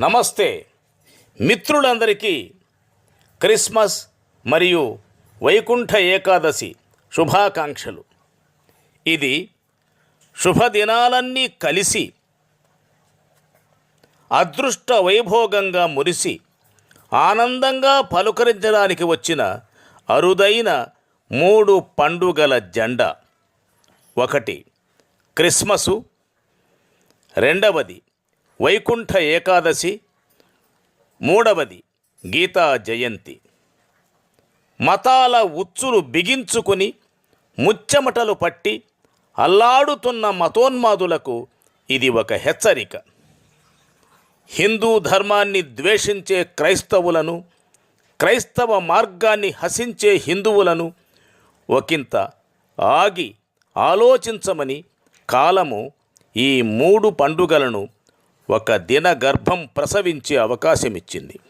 నమస్తే. మిత్రులందరికీ క్రిస్మస్ మరియు వైకుంఠ ఏకాదశి శుభాకాంక్షలు. ఇది శుభదినాలన్నీ కలిసి అదృష్ట వైభోగంగా మురిసి ఆనందంగా పలుకరించడానికి వచ్చిన అరుదైన మూడు పండుగల జెండా. ఒకటి క్రిస్మసు రెండవది వైకుంఠ ఏకాదశి మూడవది గీతా జయంతి. మతాల ఉచ్చులు బిగించుకుని ముచ్చెమటలు పట్టి అల్లాడుతున్న మతోన్మాదులకు ఇది ఒక హెచ్చరిక. హిందూ ధర్మాన్ని ద్వేషించే క్రైస్తవులను క్రైస్తవ మార్గాన్ని హసించే హిందువులను ఒకంత ఆగి ఆలోచించమని కాలము ఈ మూడు పండుగలను ఒక దిన గర్భం ప్రసవించే అవకాశమిచ్చింది.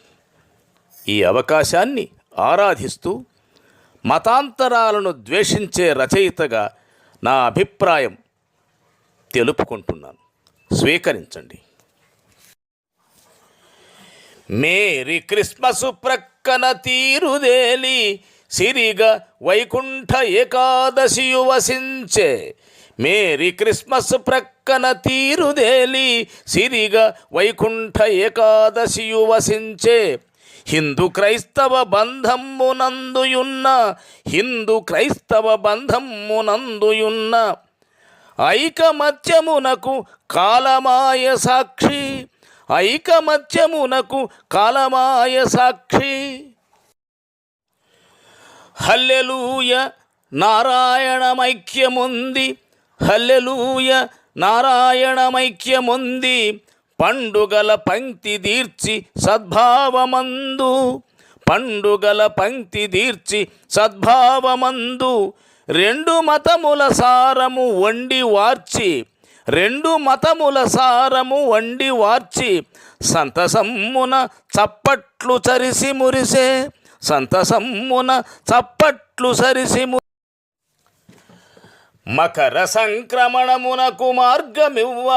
ఈ అవకాశాన్ని ఆరాధిస్తూ మతాంతరాలను ద్వేషించే రచయితగా నా అభిప్రాయం తెలుపుకుంటున్నాను. స్వీకరించండి. మేరీ క్రిస్మస్ ప్రక్కన తీరుదేలి సిరిగా వైకుంఠ ఏకాదశి వసించే మేరీ క్రిస్మస్ చక్కన తీరుదేలి సిరిగ వైకుంఠ ఏకాదశియు వసించే హిందూ క్రైస్తవ బంధమ్మునందుయున్న హిందూ క్రైస్తవ బంధమ్మునందుయున్న ఐకమత్యమునకు కాలమాయ సాక్షి ఐకమత్యమునకు కాలమాయ సాక్షి. హల్లెలూయ నారాయణమైక్యముంది హల్లెలూయ నారాయణమైక్యముంది. పండుగల పంక్తి దీర్చి సద్భావమందు. పండుగల పంక్తి దీర్చి సద్భావమందు. రెండు మతముల సారము వండి వార్చి. రెండు మతముల సారము వండి వార్చి. సంతసమ్మున చప్పట్లు చరిసి మురిసే. సంతసమ్మున చప్పట్లు సరిసి ము మకర సంక్రమణమునకు మార్గమివ్వ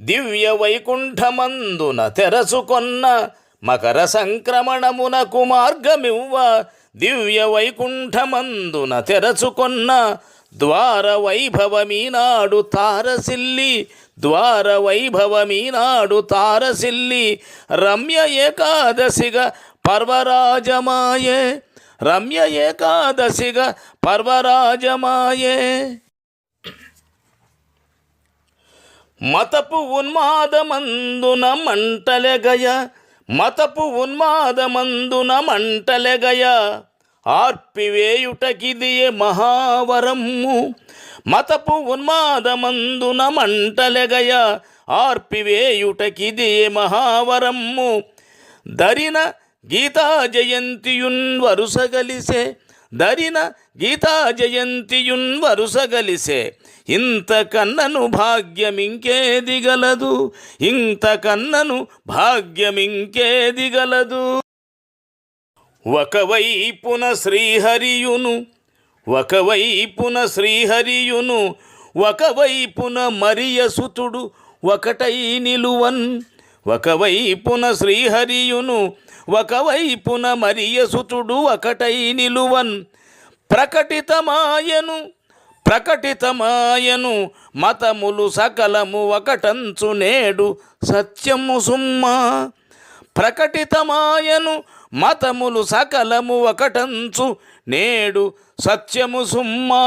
దివ్య వైకుంఠమందున తెరచుకొన్న మకర సంక్రమణమునకు మార్గమివ్వ దివ్య వైకుంఠమందున తెరచుకొన్న ద్వార వైభవమీనాడు తారసిల్లి ద్వార వైభవమీనాడు తారసిల్లి రమ్య ఏకాదశిగా పర్వరాజమాయే రమ్య ఏకాదశిగా పర్వరాజమాయే. మతపు ఉన్మాదమందున మంటలెగయ మతపు ఉన్మాదమందున మంటలెగయ. ఆర్పివేయుటకిదియే మహావరము మతపు ఉన్మాదమందున మంటలెగయ ఆర్పివేయుటకిదియే మహావరము. దరిన గీతా జయంతియున్ వరుసగలిసే దరిన గీతా జయంతియున్ వరుసగలిసే ఇంత కన్నను భాగ్యమింకేది గలదు ఇంత కన్నను భాగ్యమింకేది గలదు ఒకవైపున శ్రీహరియును ఒకవైపున శ్రీహరియును ఒకవైపున మరియసుతుడు ఒకటై నిలువన్. ఒకవైపున శ్రీహరియును ఒకవైపున మరియసుతుడు ఒకటై నిలువన్. ప్రకటితమాయను ప్రకటితమాయను మతములు సకలము ఒకటంచు నేడు సత్యము సుమ్మా. ప్రకటితమాయను మతములు సకలము ఒకటంచు నేడు సత్యము సుమ్మా.